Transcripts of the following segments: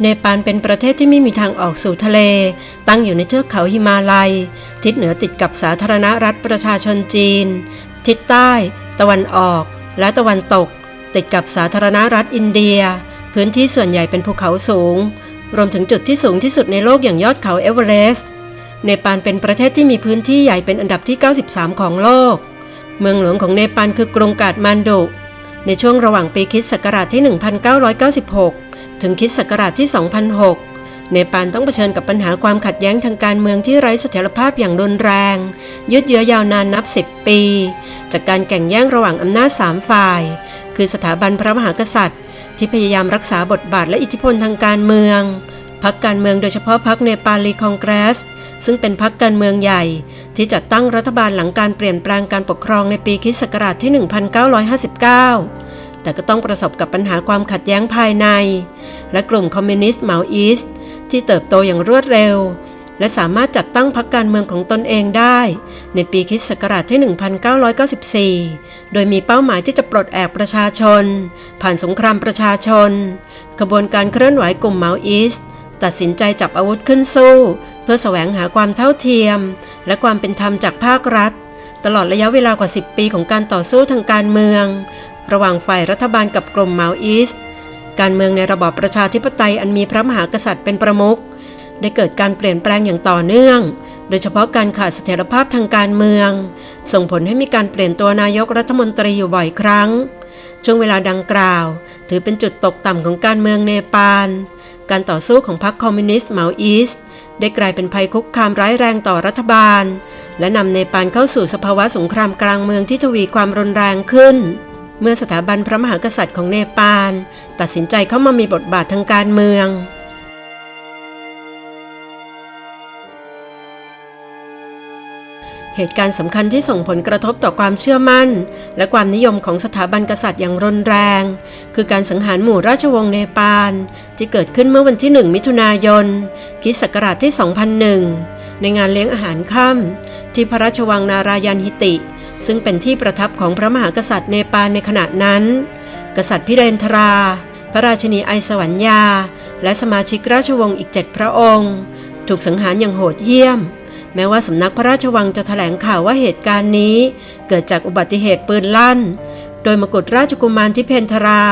เนปาลเป็นประเทศที่ไม่มีทางออกสู่ทะเล ตั้งอยู่ในเทือกเขาหิมาลัย ทิศเหนือติดกับสาธารณรัฐประชาชนจีน ทิศใต้ ตะวันออก และตะวันตก ติดกับสาธารณรัฐอินเดีย พื้นที่ส่วนใหญ่เป็นภูเขาสูง รวมถึงจุดที่สูงที่สุดในโลกอย่างยอดเขาเอเวอเรสต์เนปาลเป็นประเทศที่มีพื้นที่ใหญ่เป็นอันดับที่ 93 ของโลก เมืองหลวงของเนปาลคือกรุงกาดมันดุ ในช่วงระหว่างปีคริสต์ศักราชที่ 1996 ถึงคิดศักราชที่ 2006 เนปาลต้องเผชิญกับปัญหาความขัดแย้งทางการเมืองที่ไร้เสถียรภาพอย่างรุนแรง ยืดเยื้อยาวนานนับ 10 ปี จากการแข่งแย่งระหว่างอำนาจ3ฝ่าย คือสถาบันพระมหากษัตริย์ ที่พยายามรักษาบทบาทและอิทธิพลทางการเมืองพรรคการเมืองโดยเฉพาะพรรคเนปาลีคองเกรส ซึ่งเป็นพรรคการเมืองใหญ่ ที่จัดตั้งรัฐบาลหลังการเปลี่ยนแปลงการปกครองในปีคิศักราชที่ 1959 แต่ก็ต้องประสบกับปัญหาความขัดแย้งภายใน และกลุ่มคอมมิวนิสต์เหมาอีสต์ที่เติบโตอย่างรวดเร็ว และสามารถจัดตั้งพรรคการเมืองของตนเองได้ ในปีคริสต์ศักราชที่ 1994 โดยมีเป้าหมายที่จะปลดแอกประชาชน ผ่านสงครามประชาชนกระบวนการเคลื่อนไหวกลุ่มเหมาอีสต์ตัดสินใจจับอาวุธขึ้นสู้ เพื่อแสวงหาความเท่าเทียม และความเป็นธรรมจากภาครัฐ ตลอดระยะเวลากว่า 10 ปีของการต่อสู้ทางการเมือง ระหว่างฝ่ายรัฐบาลกับกลุ่มเหมาอีสต์การเมืองในระบอบประชาธิปไตยอันมีพระมหากษัตริย์เป็นประมุขได้เกิดการเปลี่ยนแปลงอย่างต่อเนื่อง โดยเฉพาะการขาดเสถียรภาพทางการเมือง ส่งผลให้มีการเปลี่ยนตัวนายกรัฐมนตรีอยู่บ่อยครั้ง ช่วงเวลาดังกล่าว ถือเป็นจุดตกต่ำของการเมืองเนปาล การต่อสู้ของพรรคคอมมิวนิสต์เหมาอีสต์ได้กลายเป็นภัยคุกคามร้ายแรงต่อรัฐบาล และนำเนปาลเข้าสู่สภาวะสงครามกลางเมืองที่ทวีความรุนแรงขึ้น เมื่อสถาบันพระมหากษัตริย์ของเนปาล ตัดสินใจเข้ามามีบทบาททางการเมือง เหตุการณ์สำคัญที่ส่งผลกระทบต่อความเชื่อมั่น และความนิยมของสถาบันกษัตริย์อย่างรุนแรง คือการสังหารหมู่ราชวงศ์เนปาล ที่เกิดขึ้นเมื่อวันที่ 1 มิถุนายนคิศักราชที่ 2001 ในงานเลี้ยงอาหารค่ำที่พระราชวังนารายันฮิติ ซึ่งเป็นที่ประทับของพระมหากษัตริย์เนปาลในขณะนั้น กษัตริย์พิเรนทรา พระราชินีไอสวรรยา และสมาชิกราชวงศ์อีกเจ็ดพระองค์ ถูกสังหารอย่างโหดเหี้ยม แม้ว่าสำนักพระราชวังจะแถลงข่าวว่าเหตุการณ์นี้ เกิดจากอุบัติเหตุปืนลั่น โดยมกุฎราชกุมารที่เพนทรา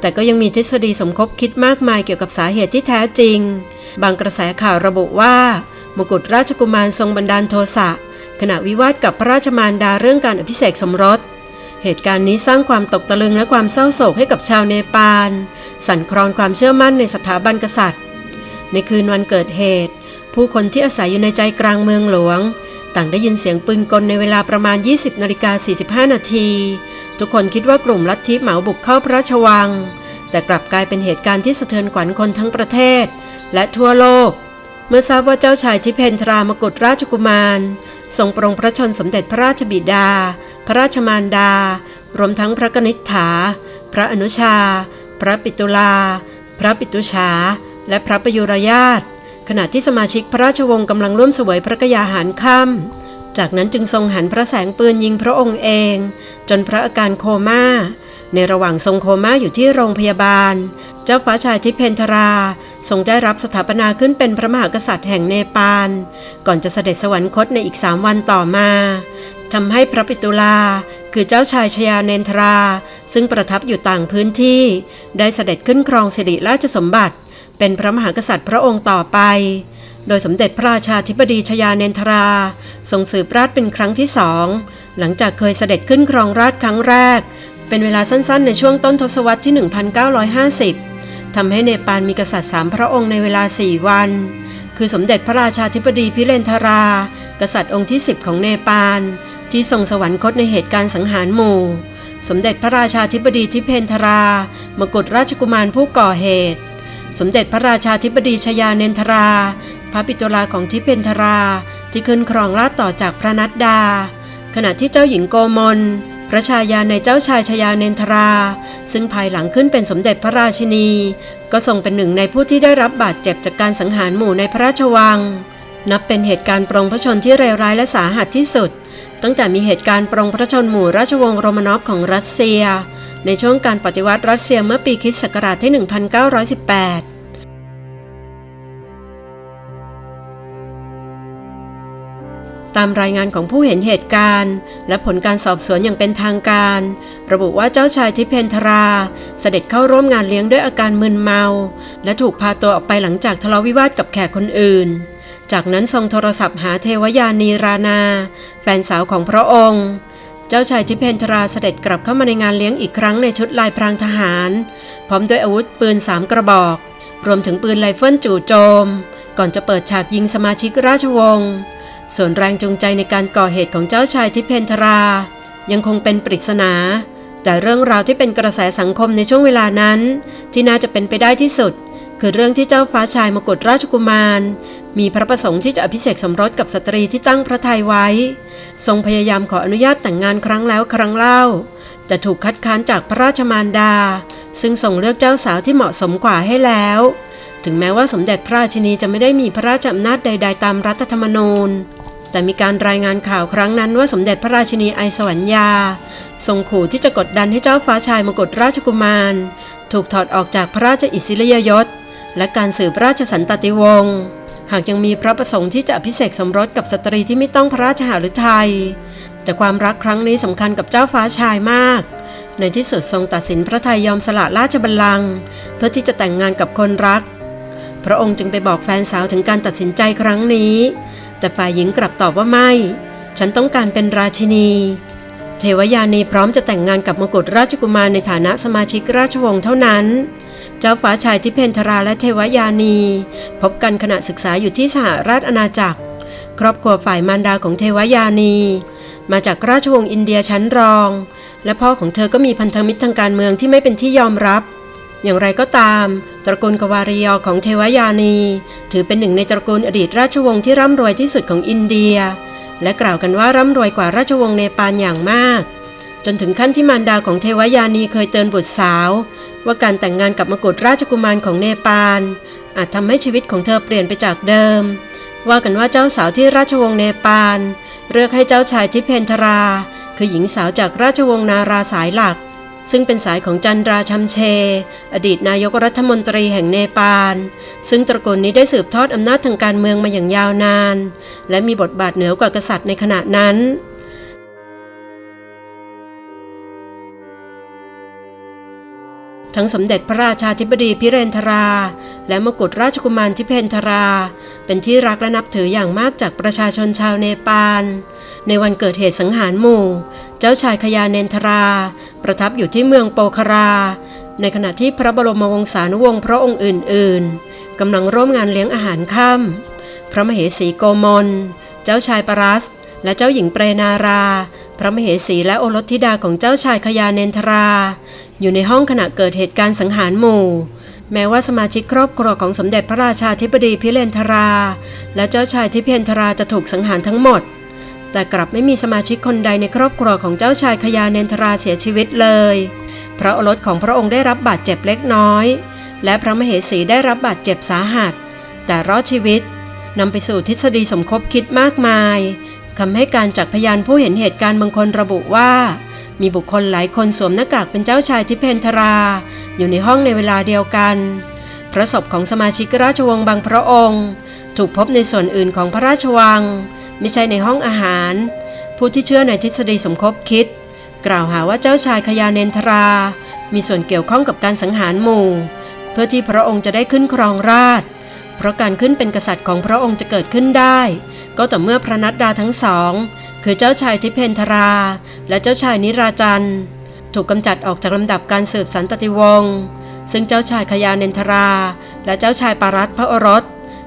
แต่ก็ยังมีทฤษฎีสมคบคิดมากมายเกี่ยวกับสาเหตุที่แท้จริง บางกระแสข่าวระบุว่ามกุฎราชกุมารทรงบันดาลโทสะ ขณะวิวาทกับพระราชมารดาเรื่องการอภิเษกสมรส เหตุการณ์นี้สร้างความตกตะลึงและความเศร้าโศกให้กับชาวเนปาล สั่นคลอนความเชื่อมั่นในสถาบันกษัตริย์ ในคืนวันเกิดเหตุ ผู้คนที่อาศัยอยู่ในใจกลางเมืองหลวง ต่างได้ยินเสียงปืนกลในเวลาประมาณ 20นาฬิกา45 นาที ทุกคนคิดว่ากลุ่มลัทธิเหมาบุกเข้าพระราชวัง แต่กลับกลายเป็นเหตุการณ์ที่สะเทือนขวัญคนทั้งประเทศ และทั่วโลกเมื่อทราบว่าเจ้าชายทิเพนทรามกุฎราชกุมาร ทรงปรงพระชนสมเด็จพระราชบิดา พระราชมารดา รวมทั้งพระกนิษฐา พระอนุชา พระปิตุลา พระปิตุชา และพระประยุรญาตขณะที่สมาชิกพระราชวงศ์กำลังร่วมเสวยพระกยาหารค่ำจากนั้นจึงทรงหันพระแสงปืนยิงพระองค์เอง จนพระอาการโคม่า ในระหว่างทรงโคม่าอยู่ที่โรงพยาบาล เจ้าฟ้าชายทิเพนทรา ทรงได้รับสถาปนาขึ้นเป็นพระมหากษัตริย์แห่งเนปาล ก่อนจะเสด็จสวรรคตในอีกสามวันต่อมาทำให้พระปิตุลา คือเจ้าชายชยาเนนทรา ซึ่งประทับอยู่ต่างพื้นที่ ได้เสด็จขึ้นครองสิริราชสมบัติ เป็นพระมหากษัตริย์พระองค์ต่อไป โดยสมเด็จพระราชาธิบดีชยาเนนทรา ทรงสืบราชเป็นครั้งที่สอง หลังจากเคยเสด็จขึ้นครองราชครั้งแรก เป็นเวลาสั้นๆ ในช่วงต้นทศวรรษที่ 1950 ทำให้เนปาลมีกษัตริย์สามพระองค์ในเวลา 4 วัน คือสมเด็จพระราชาธิบดีพิเรนทรา กษัตริย์องค์ที่ 10 ของเนปาล ที่ทรงสวรรคตในเหตุการณ์สังหารหมู่ สมเด็จพระราชาธิบดีทิเพนทรา มกุฎราชกุมารผู้ก่อเหตุ สมเด็จพระราชาธิบดีชยาเนนทรา พระปิตุลาของทิเพนทราที่ขึ้นครองราชต่อจากพระนัดดา ขณะที่เจ้าหญิงโกมล พระชายาในเจ้าชายชยาเนนทรา ซึ่งภายหลังขึ้นเป็นสมเด็จพระราชินี ก็ทรงเป็นหนึ่งในผู้ที่ได้รับบาดเจ็บจากการสังหารหมู่ในพระราชวัง นับเป็นเหตุการณ์ปรงพระชนที่เลวร้ายและสาหัสที่สุด ตั้งแต่มีเหตุการณ์ปรงพระชนหมู่ราชวงศ์โรมานอฟของรัสเซีย ในช่วงการปฏิวัติรัสเซียเมื่อปีคริสต์ศักราชที่ 1918 ตามรายงานของผู้เห็นเหตุการณ์ และผลการสอบสวนอย่างเป็นทางการ ระบุว่าเจ้าชายทิเพนทรา เสด็จเข้าร่วมงานเลี้ยงด้วยอาการมึนเมา และถูกพาตัวออกไปหลังจากทะเลาะวิวาทกับแขกคนอื่น จากนั้นทรงโทรศัพท์หาเทวยานีรานา แฟนสาวของพระองค์เจ้าชายทิเพนทราเสด็จกลับเข้ามาในงานเลี้ยงอีกครั้งในชุดลายพรางทหาร พร้อมด้วยอาวุธปืนสามกระบอก รวมถึงปืนไรเฟิลจู่โจม ก่อนจะเปิดฉากยิงสมาชิกราชวงศ์ ส่วนแรงจูงใจในการก่อเหตุของเจ้าชายทิเพนทรา ยังคงเป็นปริศนา แต่เรื่องราวที่เป็นกระแสสังคมในช่วงเวลานั้น ที่น่าจะเป็นไปได้ที่สุด คือเรื่องที่เจ้าฟ้าชายมกุฎราชกุมาร มีพระประสงค์ที่จะอภิเษกสมรสกับสตรีที่ตั้งพระทัยไว้ ทรงพยายามขออนุญาตแต่งงานครั้งแล้วครั้งเล่าแต่ถูกคัดค้านจากพระราชมารดา ซึ่งส่งเลือกเจ้าสาวที่เหมาะสมกว่าให้แล้ว ถึงแม้ว่าสมเด็จพระราชินีจะไม่ได้มีพระราชอำนาจใด ๆ ตามรัฐธรรมนูญ แต่มีการรายงานข่าวครั้งนั้นว่าสมเด็จพระราชินีไอสวรรยา ทรงขู่ที่จะกดดันให้เจ้าฟ้าชายมกุฎราชกุมาร ถูกถอดออกจากพระราชอิสริยยศ และการสืบราชสันตติวงศ์หากยังมีพระประสงค์ที่จะอภิเษกสมรสกับสตรีที่ไม่ต้องพระราชหฤทัยแต่ความรักครั้งนี้สำคัญกับเจ้าฟ้าชายมาก ในที่สุดทรงตัดสินพระทัยยอมสละราชบัลลังก์เพื่อที่จะแต่งงานกับคนรัก พระองค์จึงไปบอกแฟนสาวถึงการตัดสินใจครั้งนี้ แต่ฝ่ายหญิงกลับตอบว่าไม่ ฉันต้องการเป็นราชินี เทวยานีพร้อมจะแต่งงานกับมกุฎราชกุมารในฐานะสมาชิกราชวงศ์เท่านั้น เจ้าฟ้าชายที่เพนทราและเทวยานี พบกันขณะศึกษาอยู่ที่สหราชอาณาจักร ครอบครัวฝ่ายมารดาของเทวยานี มาจากราชวงศ์อินเดียชั้นรอง และพ่อของเธอก็มีพันธมิตรทางการเมืองที่ไม่เป็นที่ยอมรับ อย่างไรก็ตาม ตระกูลกวารียอของเทวยานี ถือเป็นหนึ่งในตระกูลอดีตราชวงศ์ที่ร่ำรวยที่สุดของอินเดีย และกล่าวกันว่าร่ำรวยกว่าราชวงศ์เนปาลอย่างมาก จนถึงขั้นที่มารดาของเทวยานีเคยเตือนบุตรสาว ว่าการแต่งงานกับมกุฎราชกุมารของเนปาล อาจทำให้ชีวิตของเธอเปลี่ยนไปจากเดิม ว่ากันว่าเจ้าสาวที่ราชวงศ์เนปาลเลือกให้เจ้าชายทิเพนทรา คือหญิงสาวจากราชวงศ์นาราสายหลัก ซึ่งเป็นสายของจันราชัมเช อดีตนายกรัฐมนตรีแห่งเนปาล ซึ่งตระกูลนี้ได้สืบทอดอำนาจทางการเมืองมาอย่างยาวนาน และมีบทบาทเหนือกว่ากษัตริย์ในขณะนั้นทั้งสมเด็จพระราชาธิบดีพิเรนทรา และมกุฎราชกุมารทิเพนทรา เป็นที่รักและนับถืออย่างมากจากประชาชนชาวเนปาล ในวันเกิดเหตุสังหารหมู่ เจ้าชายขยาเนนทรา ประทับอยู่ที่เมืองโปคารา ในขณะที่พระบรมวงศานุวงศ์พระองค์อื่น ๆกำลังร่วมงานเลี้ยงอาหารค่ำพระมเหสีโกมล เจ้าชายปรัส และเจ้าหญิงเปรนารา พระมเหสีและโอรสธิดาของเจ้าชายขยาเนนทรา อยู่ในห้องขณะเกิดเหตุการณ์สังหารหมู่แม้ว่าสมาชิกครอบครัวของสมเด็จพระราชาธิบดีพิเรนทรา และเจ้าชายทิเพนทราจะถูกสังหารทั้งหมด แต่กลับไม่มีสมาชิกคนใดในครอบครัวของเจ้าชายขยาเนนทราเสียชีวิตเลย พระโอรสของพระองค์ได้รับบาดเจ็บเล็กน้อย และพระมเหสีได้รับบาดเจ็บสาหัส แต่รอดชีวิตนำไปสู่ทฤษฎีสมคบคิดมากมายคำให้การจากพยานผู้เห็นเหตุการณ์บางคนระบุว่า มีบุคคลหลายคนสวมหน้ากากเป็นเจ้าชายทิเพนทรา อยู่ในห้องในเวลาเดียวกันพระศพของสมาชิกราชวงศ์บางพระองค์ ถูกพบในส่วนอื่นของพระราชวัง ไม่ใช่ในห้องอาหาร ผู้ที่เชื่อในทฤษฎีสมคบคิด กล่าวหาว่าเจ้าชายขยาเนนทรา มีส่วนเกี่ยวข้องกับการสังหารหมู่ เพื่อที่พระองค์จะได้ขึ้นครองราชเพราะการขึ้นเป็นกษัตริย์ของพระองค์จะเกิดขึ้นได้ ก็ต่อเมื่อพระนัดดาทั้งสอง คือเจ้าชายทิเพนทรา และเจ้าชายนิราจันทร์ถูกกำจัดออกจากลำดับการสืบสันตติวงศ์ซึ่งเจ้าชายขยาเนนทรา และเจ้าชายปารัตพระโอรส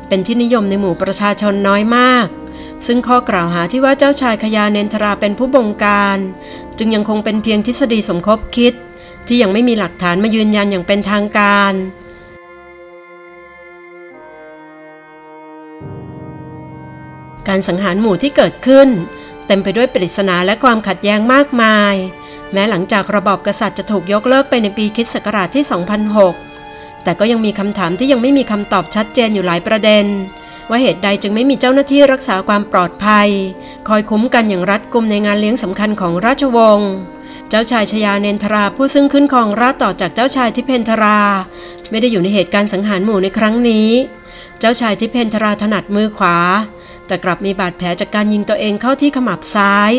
เป็นที่นิยมในหมู่ประชาชนน้อยมาก ซึ่งข้อกล่าวหาที่ว่าเจ้าชายขยาเนนทราเป็นผู้บงการ จึงยังคงเป็นเพียงทฤษฎีสมคบคิด ที่ยังไม่มีหลักฐานมายืนยันอย่างเป็นทางการ การสังหารหมู่ที่เกิดขึ้น เต็มไปด้วยปริศนาและความขัดแย้งมากมาย แม้หลังจากระบอบกษัตริย์จะถูกยกเลิกไปในปีคิศักราชที่ 2006 แต่ก็ยังมีคำถามที่ยังไม่มีคำตอบชัดเจนอยู่หลายประเด็น ว่าเหตุใดจึงไม่มีเจ้าหน้าที่รักษาความปลอดภัย คอยคุ้มกันอย่างรัดกุมในงานเลี้ยงสำคัญของราชวงศ์เจ้าชายชยาเนนทราผู้ซึ่งขึ้นครองราชย์ต่อจากเจ้าชายทิเพนทรา ไม่ได้อยู่ในเหตุการณ์สังหารหมู่ในครั้งนี้ เจ้าชายทิเพนทราถนัดมือขวา แต่กลับมีบาดแผลจากการยิงตัวเองเข้าที่ขมับซ้าย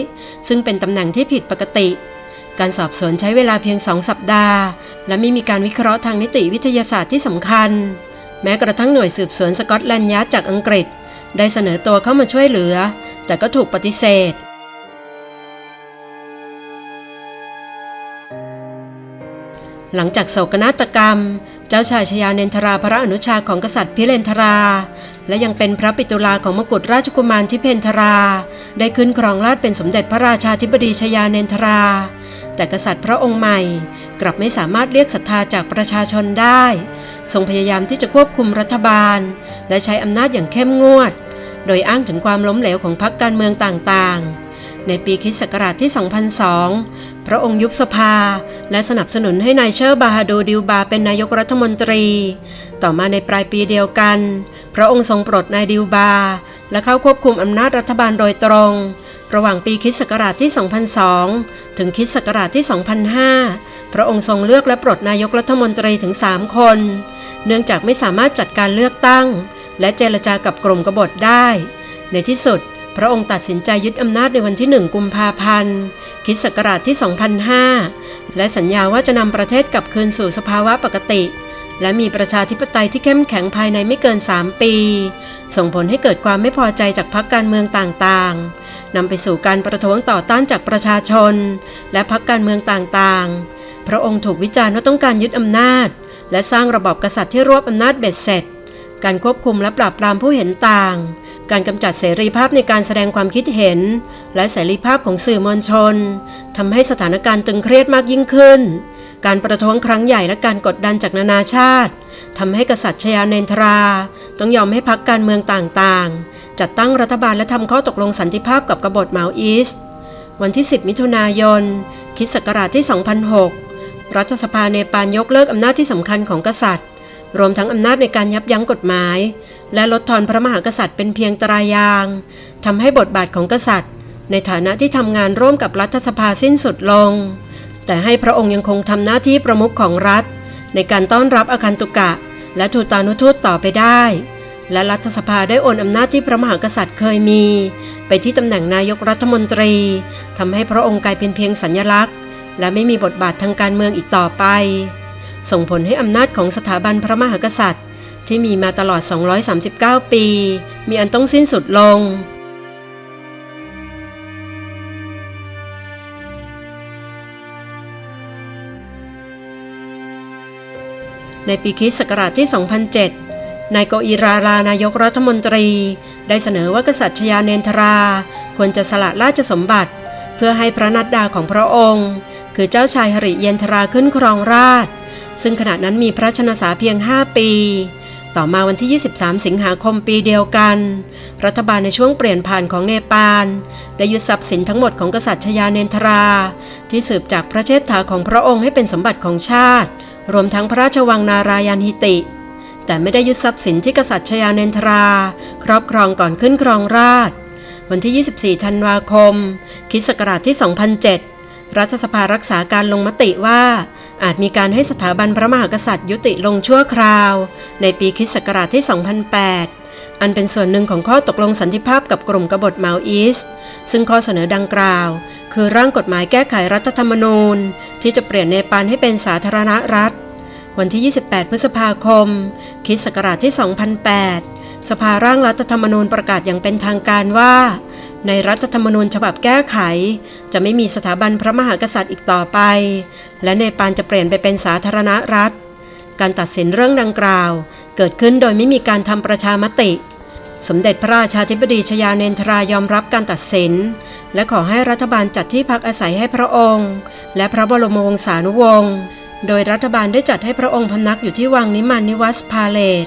ซึ่งเป็นตำแหน่งที่ผิดปกติการสอบสวนใช้เวลาเพียงสองสัปดาห์ และไม่มีการวิเคราะห์ทางนิติวิทยาศาสตร์ที่สำคัญ แม้กระทั่งหน่วยสืบสวนสกอตแลนด์ยาร์ดจากอังกฤษ ได้เสนอตัวเข้ามาช่วยเหลือ แต่ก็ถูกปฏิเสธ หลังจากโศกนาฏกรรม เจ้าชายชยาเนนทราพระอนุชาของกษัตริย์พิเรนทรา และยังเป็นพระปิตุลาของมกุฎราชกุมารทิเพนทรา ได้ขึ้นครองราชเป็นสมเด็จพระราชาธิบดีชยาเนนทราแต่กษัตริย์พระองค์ใหม่ กลับไม่สามารถเรียกศรัทธาจากประชาชนได้ ทรงพยายามที่จะควบคุมรัฐบาล และใช้อำนาจอย่างเข้มงวด โดยอ้างถึงความล้มเหลวของพรรคการเมืองต่างๆ ในปีคริสต์ศักราชที่ 2002 พระองค์ยุบสภา และสนับสนุนให้นายเชอร์บาฮาดูดิวบาเป็นนายกรัฐมนตรี ต่อมาในปลายปีเดียวกัน พระองค์ทรงปลดนายดิวบา และเข้าควบคุมอำนาจรัฐบาลโดยตรง ระหว่างปีคริสต์ศักราชที่ 2002 ถึงคริสต์ศักราชที่ 2005 พระองค์ทรงเลือกและปลดนายกรัฐมนตรีถึง 3 คน เนื่องจากไม่สามารถจัดการเลือกตั้ง และเจรจากับกลุ่มกบฏได้ ในที่สุด พระองค์ตัดสินใจยึดอำนาจในวันที่1กุมภาพันธ์คริสต์ศักราชที่ 2005 และสัญญาว่าจะนำประเทศกลับคืนสู่สภาวะปกติ และมีประชาธิปไตยที่เข้มแข็งภายในไม่เกิน 3 ปี ส่งผลให้เกิดความไม่พอใจจากพรรคการเมืองต่างๆนำไปสู่การประท้วงต่อต้านจากประชาชน และพรรคการเมืองต่างๆ พระองค์ถูกวิจารณ์ว่าต้องการยึดอำนาจ และสร้างระบอบกษัตริย์ที่รวบอำนาจเบ็ดเสร็จ การควบคุมและปราบปรามผู้เห็นต่าง การกำจัดเสรีภาพในการแสดงความคิดเห็น และเสรีภาพของสื่อมวลชนทำให้สถานการณ์ตึงเครียดมากยิ่งขึ้น การประท้วงครั้งใหญ่และการกดดันจากนานาชาติทำให้กษัตริย์ชยาเนนทรา ต้องยอมให้พรรคการเมืองต่างๆ จัดตั้งรัฐบาลและทำข้อตกลงสันติภาพกับกบฏเหมาอีสต์วันที่ 10 มิถุนายนคิศักราชที่ 2006 รัฐสภาเนปาลยกเลิกอำนาจที่สำคัญของกษัตริย์ รวมทั้งอำนาจในการยับยั้งกฎหมาย และลดทอนพระมหากษัตริย์เป็นเพียงตรายางทำให้บทบาทของกษัตริย์ ในฐานะที่ทำงานร่วมกับรัฐสภาสิ้นสุดลง แต่ให้พระองค์ยังคงทำหน้าที่ประมุขของรัฐ ในการต้อนรับอาคันตุกะ และทูตานุทูตต่อไปได้ และรัฐสภาได้โอนอำนาจที่พระมหากษัตริย์เคยมี ไปที่ตำแหน่งนายกรัฐมนตรีทำให้พระองค์กลายเป็นเพียงสัญลักษณ์ และไม่มีบทบาททางการเมืองอีกต่อไป ส่งผลให้อำนาจของสถาบันพระมหากษัตริย์ ที่มีมาตลอด 239 ปี มีอันต้องสิ้นสุดลงในปีคิศักราชที่ 2007 นายโกอิราลานายกรัฐมนตรี ได้เสนอว่ากษัตริย์ชยาเนนทรา ควรจะสละราชสมบัติ เพื่อให้พระนัดดาของพระองค์ คือเจ้าชายหริเยนทราขึ้นครองราช ซึ่งขณะนั้นมีพระชนสาเพียง 5 ปี ต่อมาวันที่ 23 สิงหาคมปีเดียวกัน รัฐบาลในช่วงเปลี่ยนผ่านของเนปาล ได้ยึดทรัพย์สินทั้งหมดของกษัตริย์ชยาเนนทรา ที่สืบจากพระเชษฐาของพระองค์ให้เป็นสมบัติของชาติ รวมทั้งพระราชวังนารายานฮิติ แต่ไม่ได้ยึดทรัพย์สินที่กษัตริย์ชยาเนนทรา ครอบครองก่อนขึ้นครองราช วันที่ 24 ธันวาคมคริสต์ศักราชที่ 2007 รัฐสภารักษาการลงมติว่า อาจมีการให้สถาบันพระมหากษัตริย์ยุติลงชั่วคราว ในปีคริสต์ศักราชที่ 2008 อันเป็นส่วนหนึ่งของข้อตกลงสันติภาพกับกลุ่มกบฏเมาอีสต์ซึ่งข้อเสนอดังกล่าว คือร่างกฎหมายแก้ไขรัฐธรรมนูญ ที่จะเปลี่ยนเนปาลให้เป็นสาธารณรัฐ วันที่ 28 พฤษภาคมคริสต์ศักราชที่ 2008 สภาร่างรัฐธรรมนูญประกาศอย่างเป็นทางการว่า ในรัฐธรรมนูญฉบับแก้ไข จะไม่มีสถาบันพระมหากษัตริย์อีกต่อไป และเนปาลจะเปลี่ยนไปเป็นสาธารณรัฐ การตัดสินเรื่องดังกล่าว เกิดขึ้นโดยไม่มีการทำประชามติ สมเด็จพระราชาธิบดีชยาเนนทรายอมรับการตัดสิน และขอให้รัฐบาลจัดที่พักอาศัยให้พระองค์ และพระบรมวงศานุวงศ์ โดยรัฐบาลได้จัดให้พระองค์พำนักอยู่ที่วังนิมานนิวัสพาเลต